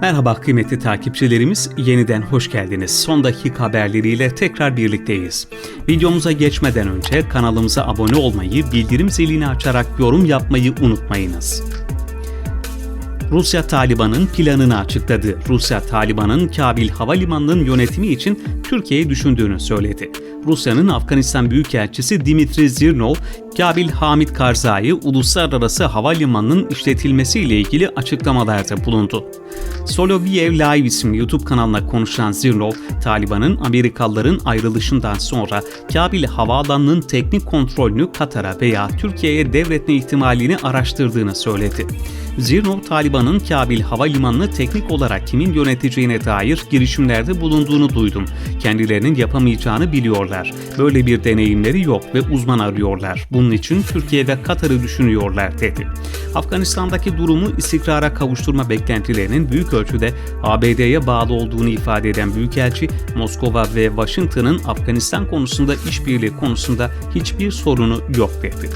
Merhaba kıymetli takipçilerimiz, yeniden hoş geldiniz. Son dakika haberleriyle tekrar birlikteyiz. Videomuza geçmeden önce kanalımıza abone olmayı, bildirim zilini açarak yorum yapmayı unutmayınız. Rusya Taliban'ın planını açıkladı. Rusya Taliban'ın Kabil Havalimanı'nın yönetimi için Türkiye'yi düşündüğünü söyledi. Rusya'nın Afganistan Büyükelçisi Dimitri Zirnov, Kabil Hamid Karzai Uluslararası Havalimanı'nın işletilmesiyle ilgili açıklamalarda bulundu. Soloviev Live isimli YouTube kanalına konuşan Zirnov, Taliban'ın Amerikalıların ayrılışından sonra Kabil Havaalanı'nın teknik kontrolünü Katar'a veya Türkiye'ye devretme ihtimalini araştırdığını söyledi. Zirnov, Taliban'ın Kabil Havalimanı'nı teknik olarak kimin yöneteceğine dair girişimlerde bulunduğunu duydum. Kendilerinin yapamayacağını biliyorlar. Böyle bir deneyimleri yok ve uzman arıyorlar. Bunun için Türkiye ve Katar'ı düşünüyorlar dedi. Afganistan'daki durumu istikrara kavuşturma beklentilerinin büyük ölçüde ABD'ye bağlı olduğunu ifade eden Büyükelçi, Moskova ve Washington'ın Afganistan konusunda işbirliği konusunda hiçbir sorunu yok dedi.